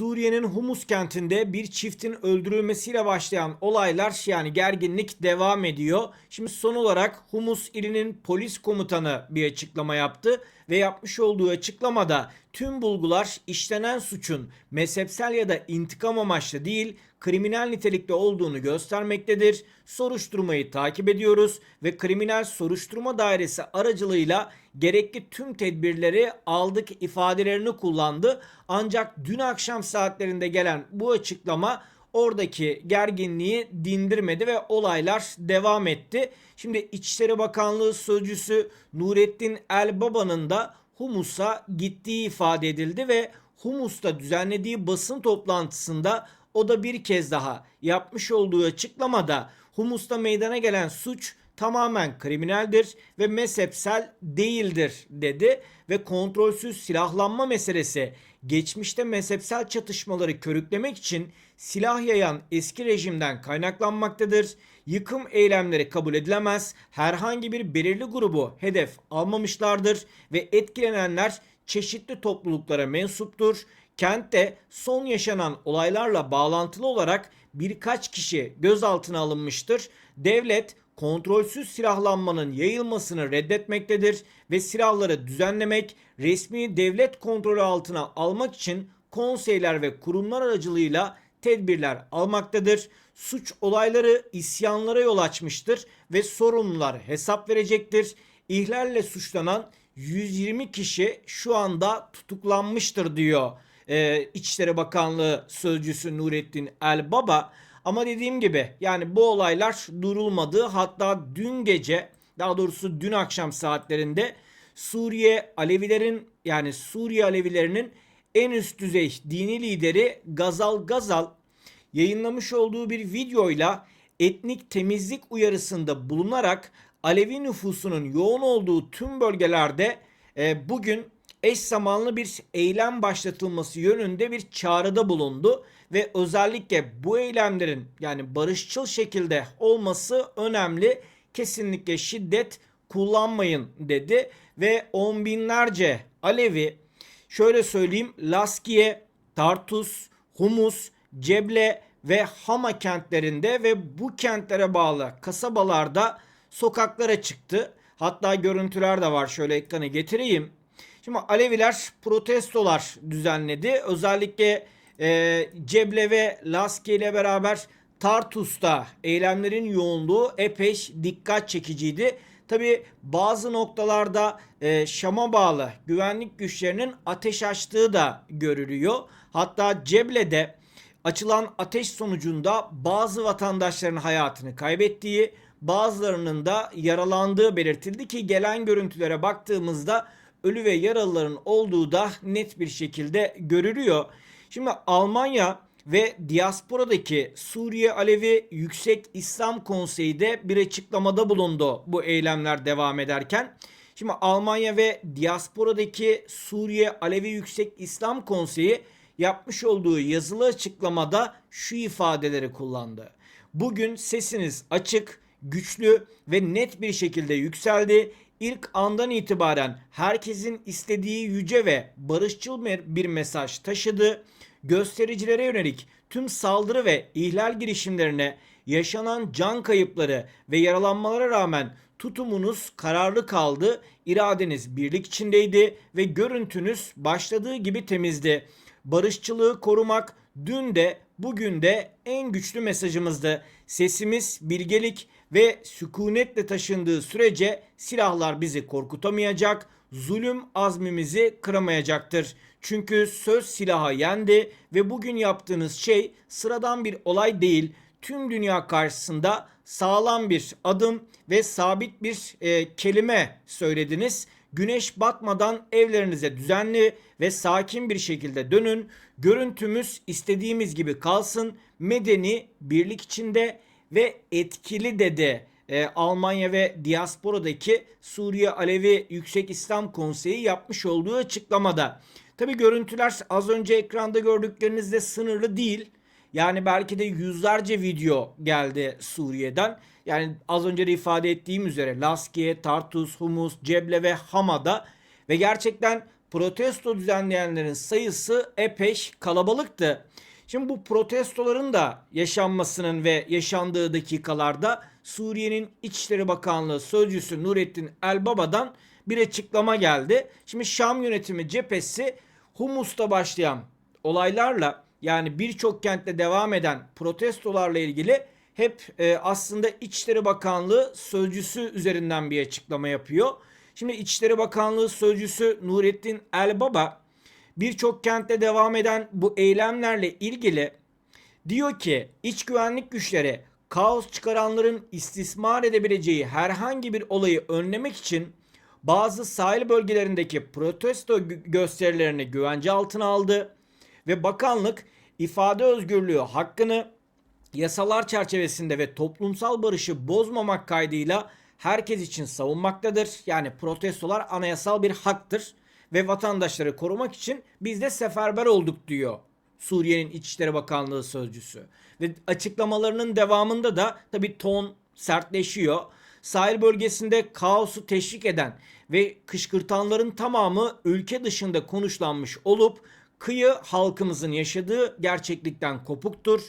Suriye'nin Humus kentinde bir çiftin öldürülmesiyle başlayan olaylar yani gerginlik devam ediyor. Şimdi son olarak Humus ilinin polis komutanı bir açıklama yaptı ve yapmış olduğu açıklamada tüm bulgular işlenen suçun mezhepsel ya da intikam amaçlı değil kriminal nitelikte olduğunu göstermektedir. Soruşturmayı takip ediyoruz ve kriminal soruşturma dairesi aracılığıyla gerekli tüm tedbirleri aldık ifadelerini kullandı. Ancak dün akşam saatlerinde gelen bu açıklama oradaki gerginliği dindirmedi ve olaylar devam etti. Şimdi İçişleri Bakanlığı sözcüsü Nurettin Elbaba'nın da Humus'a gittiği ifade edildi ve Humus'ta düzenlediği basın toplantısında o da bir kez daha yapmış olduğu açıklamada Humus'ta meydana gelen suç tamamen kriminaldir ve mezhepsel değildir dedi ve kontrolsüz silahlanma meselesi geçmişte mezhepsel çatışmaları körüklemek için silah yayan eski rejimden kaynaklanmaktadır. Yıkım eylemleri kabul edilemez. Herhangi bir belirli grubu hedef almamışlardır ve etkilenenler çeşitli topluluklara mensuptur. Kentte son yaşanan olaylarla bağlantılı olarak birkaç kişi gözaltına alınmıştır. Devlet kontrolsüz silahlanmanın yayılmasını reddetmektedir ve silahları düzenlemek, resmi devlet kontrolü altına almak için konseyler ve kurumlar aracılığıyla tedbirler almaktadır. Suç olayları isyanlara yol açmıştır ve sorumlular hesap verecektir. İhlalle suçlanan 120 kişi şu anda tutuklanmıştır diyor e, İçişleri Bakanlığı sözcüsü Nurettin Elbaba. Ama dediğim gibi yani bu olaylar durulmadı. Hatta dün gece daha doğrusu dün akşam saatlerinde Suriye Alevilerin yani Suriye Alevilerinin en üst düzey dini lideri Gazal Gazal yayınlamış olduğu bir videoyla etnik temizlik uyarısında bulunarak Alevi nüfusunun yoğun olduğu tüm bölgelerde e, bugün eş zamanlı bir eylem başlatılması yönünde bir çağrıda bulundu ve özellikle bu eylemlerin yani barışçıl şekilde olması önemli. Kesinlikle şiddet kullanmayın dedi ve on binlerce Alevi şöyle söyleyeyim Laskiye, Tartus, Humus, Ceble ve Hama kentlerinde ve bu kentlere bağlı kasabalarda sokaklara çıktı. Hatta görüntüler de var şöyle ekranı getireyim. Şimdi Aleviler protestolar düzenledi. Özellikle e, Ceble ve Laski ile beraber Tartus'ta eylemlerin yoğunluğu epey dikkat çekiciydi. Tabi bazı noktalarda e, Şam'a bağlı güvenlik güçlerinin ateş açtığı da görülüyor. Hatta Ceble'de açılan ateş sonucunda bazı vatandaşların hayatını kaybettiği, bazılarının da yaralandığı belirtildi ki gelen görüntülere baktığımızda ölü ve yaralıların olduğu da net bir şekilde görülüyor. Şimdi Almanya ve diasporadaki Suriye Alevi Yüksek İslam Konseyi de bir açıklamada bulundu bu eylemler devam ederken. Şimdi Almanya ve diasporadaki Suriye Alevi Yüksek İslam Konseyi yapmış olduğu yazılı açıklamada şu ifadeleri kullandı. Bugün sesiniz açık, güçlü ve net bir şekilde yükseldi ilk andan itibaren herkesin istediği yüce ve barışçıl bir mesaj taşıdı. Göstericilere yönelik tüm saldırı ve ihlal girişimlerine yaşanan can kayıpları ve yaralanmalara rağmen tutumunuz kararlı kaldı, iradeniz birlik içindeydi ve görüntünüz başladığı gibi temizdi. Barışçılığı korumak dün de bugün de en güçlü mesajımızdı. Sesimiz bilgelik ve sükunetle taşındığı sürece silahlar bizi korkutamayacak, zulüm azmimizi kıramayacaktır. Çünkü söz silaha yendi ve bugün yaptığınız şey sıradan bir olay değil. Tüm dünya karşısında sağlam bir adım ve sabit bir e, kelime söylediniz. Güneş batmadan evlerinize düzenli ve sakin bir şekilde dönün. Görüntümüz istediğimiz gibi kalsın. Medeni, birlik içinde ve etkili dedi. E, Almanya ve diasporadaki Suriye Alevi Yüksek İslam Konseyi yapmış olduğu açıklamada. Tabi görüntüler az önce ekranda gördüklerinizde sınırlı değil. Yani belki de yüzlerce video geldi Suriye'den. Yani az önce de ifade ettiğim üzere Laskiye, Tartus, Humus, Ceble ve Hama'da ve gerçekten protesto düzenleyenlerin sayısı epey kalabalıktı. Şimdi bu protestoların da yaşanmasının ve yaşandığı dakikalarda Suriye'nin İçişleri Bakanlığı Sözcüsü Nurettin Elbaba'dan bir açıklama geldi. Şimdi Şam yönetimi cephesi Humus'ta başlayan olaylarla yani birçok kentte devam eden protestolarla ilgili hep e, aslında İçişleri Bakanlığı sözcüsü üzerinden bir açıklama yapıyor. Şimdi İçişleri Bakanlığı sözcüsü Nurettin Elbaba birçok kentte devam eden bu eylemlerle ilgili diyor ki iç güvenlik güçleri kaos çıkaranların istismar edebileceği herhangi bir olayı önlemek için bazı sahil bölgelerindeki protesto gö- gösterilerini güvence altına aldı ve bakanlık ifade özgürlüğü hakkını yasalar çerçevesinde ve toplumsal barışı bozmamak kaydıyla herkes için savunmaktadır. Yani protestolar anayasal bir haktır ve vatandaşları korumak için biz de seferber olduk diyor Suriye'nin İçişleri Bakanlığı sözcüsü. Ve açıklamalarının devamında da tabii ton sertleşiyor. Sahil bölgesinde kaosu teşvik eden ve kışkırtanların tamamı ülke dışında konuşlanmış olup kıyı halkımızın yaşadığı gerçeklikten kopuktur.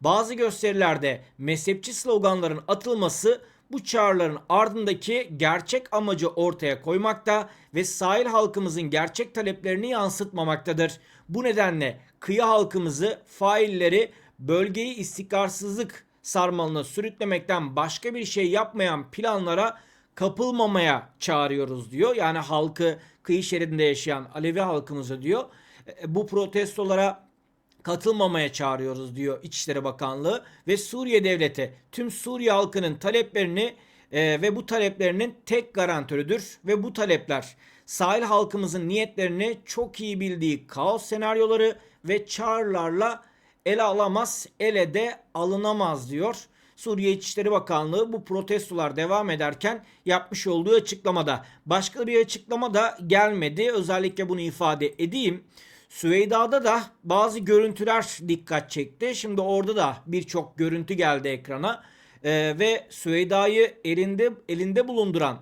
Bazı gösterilerde mezhepçi sloganların atılması bu çağrıların ardındaki gerçek amacı ortaya koymakta ve sahil halkımızın gerçek taleplerini yansıtmamaktadır. Bu nedenle kıyı halkımızı failleri bölgeyi istikrarsızlık sarmalına sürüklemekten başka bir şey yapmayan planlara kapılmamaya çağırıyoruz diyor. Yani halkı kıyı şeridinde yaşayan Alevi halkımızı diyor. e, Bu protestolara katılmamaya çağırıyoruz diyor İçişleri Bakanlığı ve Suriye Devleti tüm Suriye halkının taleplerini e, ve bu taleplerinin tek garantörüdür ve bu talepler sahil halkımızın niyetlerini çok iyi bildiği kaos senaryoları ve çağrılarla ele alamaz, ele de alınamaz diyor. Suriye İçişleri Bakanlığı bu protestolar devam ederken yapmış olduğu açıklamada. Başka bir açıklama da gelmedi. Özellikle bunu ifade edeyim. Süveyda'da da bazı görüntüler dikkat çekti. Şimdi orada da birçok görüntü geldi ekrana. Ee, ve Süveyda'yı elinde elinde bulunduran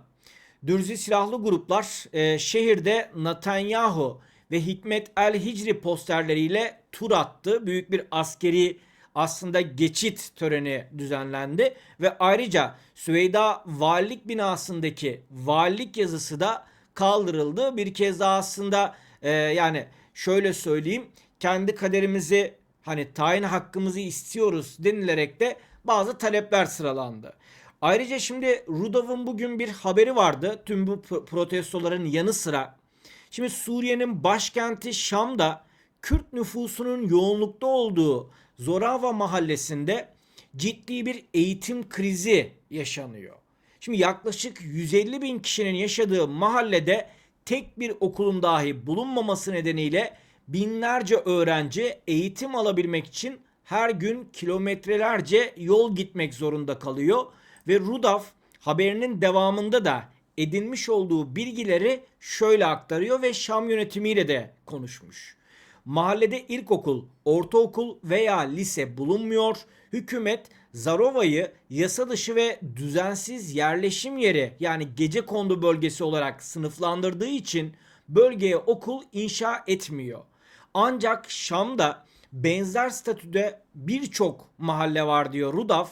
Dürzi silahlı gruplar e, şehirde Netanyahu ve Hikmet El Hicri posterleriyle tur attı. Büyük bir askeri aslında geçit töreni düzenlendi ve ayrıca Süveyda valilik binasındaki valilik yazısı da kaldırıldı. Bir kez daha aslında e, yani şöyle söyleyeyim kendi kaderimizi hani tayin hakkımızı istiyoruz denilerek de bazı talepler sıralandı. Ayrıca şimdi Rudav'ın bugün bir haberi vardı tüm bu pro- protestoların yanı sıra. Şimdi Suriye'nin başkenti Şam'da Kürt nüfusunun yoğunlukta olduğu Zorava mahallesinde ciddi bir eğitim krizi yaşanıyor. Şimdi yaklaşık 150 bin kişinin yaşadığı mahallede tek bir okulun dahi bulunmaması nedeniyle binlerce öğrenci eğitim alabilmek için her gün kilometrelerce yol gitmek zorunda kalıyor ve Rudaf haberinin devamında da edinmiş olduğu bilgileri şöyle aktarıyor ve Şam yönetimiyle de konuşmuş. Mahallede ilkokul, ortaokul veya lise bulunmuyor. Hükümet Zarova'yı yasa dışı ve düzensiz yerleşim yeri yani gece kondu bölgesi olarak sınıflandırdığı için bölgeye okul inşa etmiyor. Ancak Şam'da benzer statüde birçok mahalle var diyor Rudaf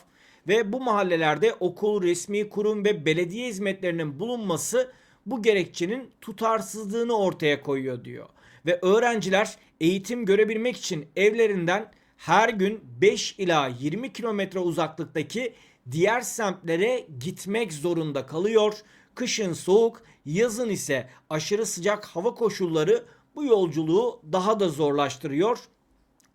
ve bu mahallelerde okul, resmi kurum ve belediye hizmetlerinin bulunması bu gerekçenin tutarsızlığını ortaya koyuyor diyor. Ve öğrenciler eğitim görebilmek için evlerinden her gün 5 ila 20 kilometre uzaklıktaki diğer semtlere gitmek zorunda kalıyor. Kışın soğuk, yazın ise aşırı sıcak hava koşulları bu yolculuğu daha da zorlaştırıyor.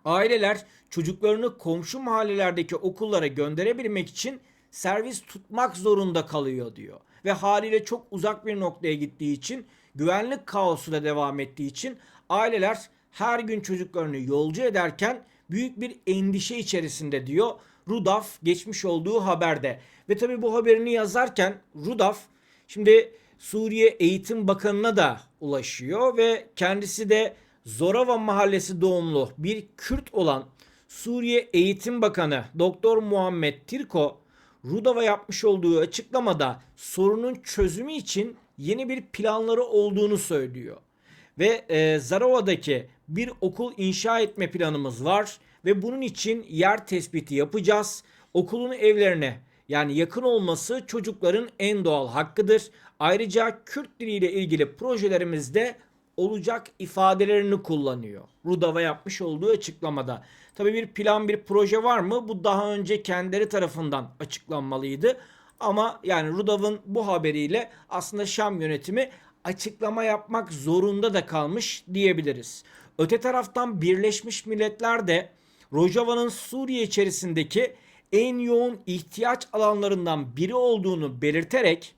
Aileler çocuklarını komşu mahallelerdeki okullara gönderebilmek için servis tutmak zorunda kalıyor diyor. Ve haliyle çok uzak bir noktaya gittiği için güvenlik kaosu da devam ettiği için aileler her gün çocuklarını yolcu ederken büyük bir endişe içerisinde diyor Rudaf geçmiş olduğu haberde. Ve tabi bu haberini yazarken Rudaf şimdi Suriye Eğitim Bakanı'na da ulaşıyor ve kendisi de Zorava Mahallesi doğumlu bir Kürt olan Suriye Eğitim Bakanı Doktor Muhammed Tirko Rudava yapmış olduğu açıklamada sorunun çözümü için yeni bir planları olduğunu söylüyor. ve e, Zarova'daki bir okul inşa etme planımız var ve bunun için yer tespiti yapacağız. Okulun evlerine yani yakın olması çocukların en doğal hakkıdır. Ayrıca Kürt diliyle ilgili projelerimizde olacak ifadelerini kullanıyor. Rudava yapmış olduğu açıklamada. Tabii bir plan bir proje var mı? Bu daha önce kendileri tarafından açıklanmalıydı. Ama yani Rudav'ın bu haberiyle aslında Şam yönetimi açıklama yapmak zorunda da kalmış diyebiliriz. Öte taraftan Birleşmiş Milletler de Rojava'nın Suriye içerisindeki en yoğun ihtiyaç alanlarından biri olduğunu belirterek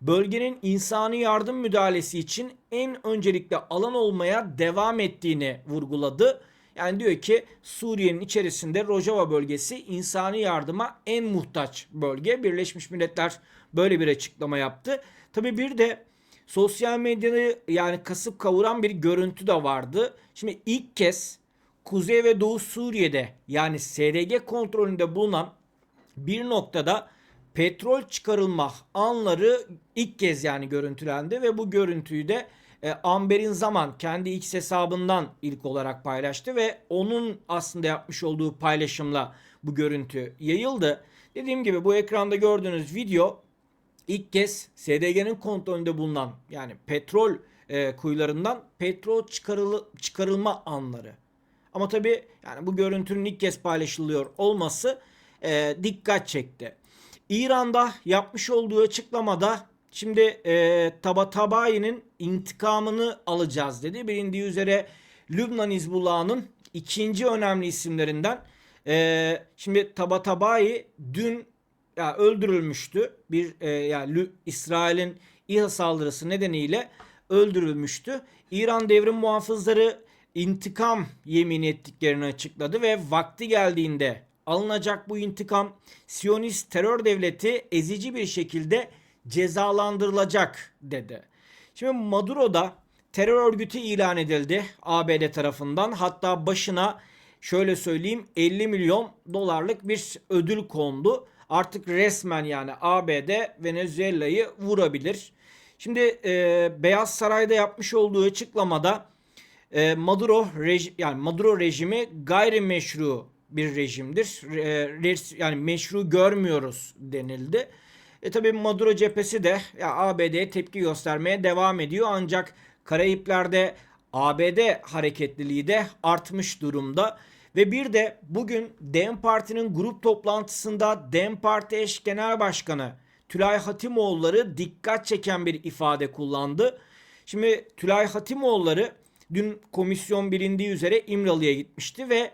bölgenin insani yardım müdahalesi için en öncelikli alan olmaya devam ettiğini vurguladı. Yani diyor ki Suriye'nin içerisinde Rojava bölgesi insani yardıma en muhtaç bölge. Birleşmiş Milletler böyle bir açıklama yaptı. Tabi bir de sosyal medyayı yani kasıp kavuran bir görüntü de vardı. Şimdi ilk kez Kuzey ve Doğu Suriye'de yani SDG kontrolünde bulunan bir noktada petrol çıkarılma anları ilk kez yani görüntülendi ve bu görüntüyü de e, Amber'in zaman kendi X hesabından ilk olarak paylaştı ve onun aslında yapmış olduğu paylaşımla bu görüntü yayıldı. Dediğim gibi bu ekranda gördüğünüz video ilk kez SDG'nin kontrolünde bulunan yani petrol e, kuyularından petrol çıkarılı, çıkarılma anları. Ama tabii yani bu görüntünün ilk kez paylaşılıyor olması e, dikkat çekti. İran'da yapmış olduğu açıklamada şimdi e, Tabatabayi'nin intikamını alacağız dedi. Bilindiği üzere Lübnan Hizbullah'ın ikinci önemli isimlerinden. E, şimdi Tabatabayi dün ya öldürülmüştü. Bir e, yani İsrail'in İHA saldırısı nedeniyle öldürülmüştü. İran devrim muhafızları intikam yemin ettiklerini açıkladı ve vakti geldiğinde alınacak bu intikam Siyonist terör devleti ezici bir şekilde cezalandırılacak dedi. Şimdi Maduro'da terör örgütü ilan edildi ABD tarafından. Hatta başına şöyle söyleyeyim 50 milyon dolarlık bir ödül kondu. Artık resmen yani ABD Venezuela'yı vurabilir. Şimdi e, Beyaz Saray'da yapmış olduğu açıklamada e, Maduro rejim yani Maduro rejimi gayrimeşru bir rejimdir. E, yani meşru görmüyoruz denildi. E tabi Maduro cephesi de ya ABD'ye tepki göstermeye devam ediyor ancak Karayipler'de ABD hareketliliği de artmış durumda. Ve bir de bugün DEM Parti'nin grup toplantısında DEM Parti eş genel başkanı Tülay Hatimoğulları dikkat çeken bir ifade kullandı. Şimdi Tülay Hatimoğulları dün komisyon bilindiği üzere İmralı'ya gitmişti ve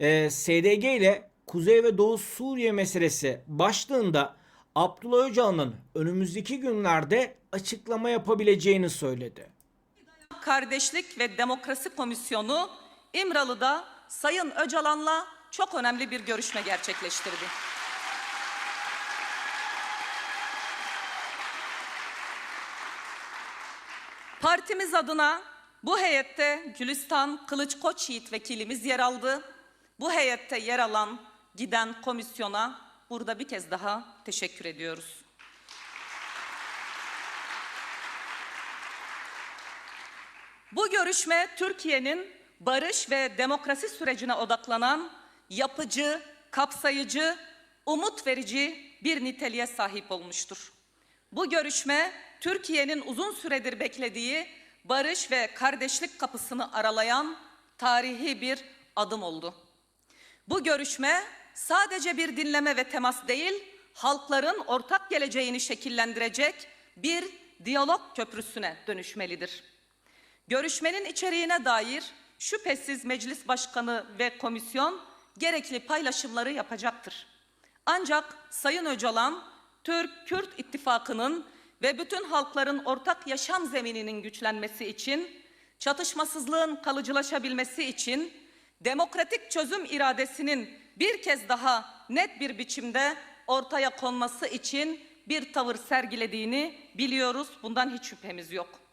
e, SDG ile Kuzey ve Doğu Suriye meselesi başlığında Abdullah Öcalan'ın önümüzdeki günlerde açıklama yapabileceğini söyledi. Kardeşlik ve Demokrasi Komisyonu İmralı'da Sayın Öcalan'la çok önemli bir görüşme gerçekleştirdi. Partimiz adına bu heyette Gülistan Kılıç Koç Yiğit vekilimiz yer aldı. Bu heyette yer alan giden komisyona burada bir kez daha teşekkür ediyoruz. Bu görüşme Türkiye'nin barış ve demokrasi sürecine odaklanan yapıcı, kapsayıcı, umut verici bir niteliğe sahip olmuştur. Bu görüşme Türkiye'nin uzun süredir beklediği barış ve kardeşlik kapısını aralayan tarihi bir adım oldu. Bu görüşme sadece bir dinleme ve temas değil, halkların ortak geleceğini şekillendirecek bir diyalog köprüsüne dönüşmelidir. Görüşmenin içeriğine dair şüphesiz meclis başkanı ve komisyon gerekli paylaşımları yapacaktır. Ancak Sayın Öcalan, Türk-Kürt ittifakının ve bütün halkların ortak yaşam zemininin güçlenmesi için, çatışmasızlığın kalıcılaşabilmesi için, demokratik çözüm iradesinin bir kez daha net bir biçimde ortaya konması için bir tavır sergilediğini biliyoruz. Bundan hiç şüphemiz yok.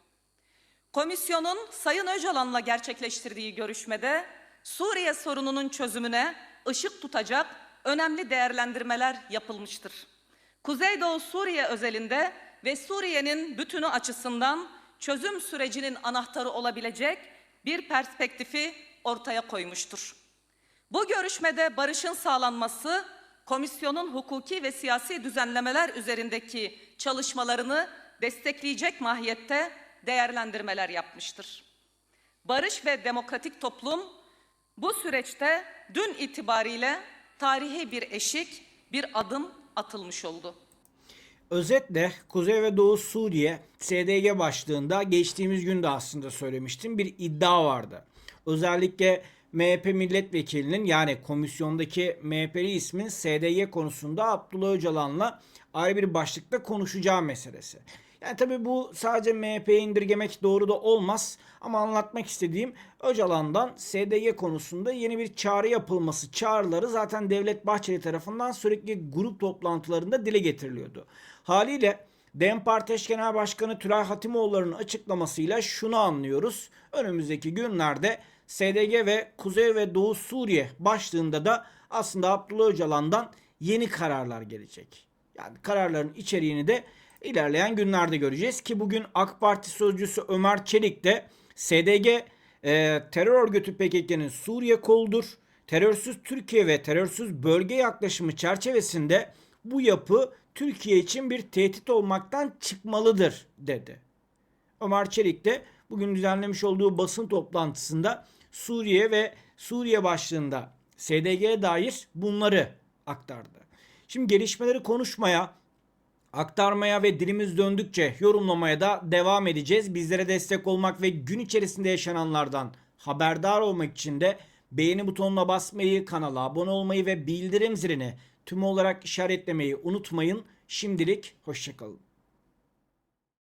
Komisyonun Sayın Öcalan'la gerçekleştirdiği görüşmede Suriye sorununun çözümüne ışık tutacak önemli değerlendirmeler yapılmıştır. Kuzeydoğu Suriye özelinde ve Suriye'nin bütünü açısından çözüm sürecinin anahtarı olabilecek bir perspektifi ortaya koymuştur. Bu görüşmede barışın sağlanması, komisyonun hukuki ve siyasi düzenlemeler üzerindeki çalışmalarını destekleyecek mahiyette değerlendirmeler yapmıştır. Barış ve demokratik toplum bu süreçte dün itibariyle tarihi bir eşik, bir adım atılmış oldu. Özetle Kuzey ve Doğu Suriye SDG başlığında geçtiğimiz gün de aslında söylemiştim bir iddia vardı. Özellikle MHP milletvekilinin yani komisyondaki MHP'li ismin SDG konusunda Abdullah Öcalan'la ayrı bir başlıkta konuşacağı meselesi. Yani tabii bu sadece MHP'ye indirgemek doğru da olmaz ama anlatmak istediğim Öcalan'dan SDG konusunda yeni bir çağrı yapılması çağrıları zaten Devlet Bahçeli tarafından sürekli grup toplantılarında dile getiriliyordu. Haliyle DEM Parti Genel Başkanı Tülay Hatimoğulları'nın açıklamasıyla şunu anlıyoruz. Önümüzdeki günlerde SDG ve Kuzey ve Doğu Suriye başlığında da aslında Abdullah Öcalan'dan yeni kararlar gelecek. Yani kararların içeriğini de ilerleyen günlerde göreceğiz ki bugün AK Parti sözcüsü Ömer Çelik de SDG e, terör örgütü PKK'nın Suriye koludur. Terörsüz Türkiye ve terörsüz bölge yaklaşımı çerçevesinde bu yapı Türkiye için bir tehdit olmaktan çıkmalıdır dedi. Ömer Çelik de bugün düzenlemiş olduğu basın toplantısında Suriye ve Suriye başlığında SDG'ye dair bunları aktardı. Şimdi gelişmeleri konuşmaya, aktarmaya ve dilimiz döndükçe yorumlamaya da devam edeceğiz. Bizlere destek olmak ve gün içerisinde yaşananlardan haberdar olmak için de beğeni butonuna basmayı, kanala abone olmayı ve bildirim zilini tüm olarak işaretlemeyi unutmayın. Şimdilik hoşçakalın.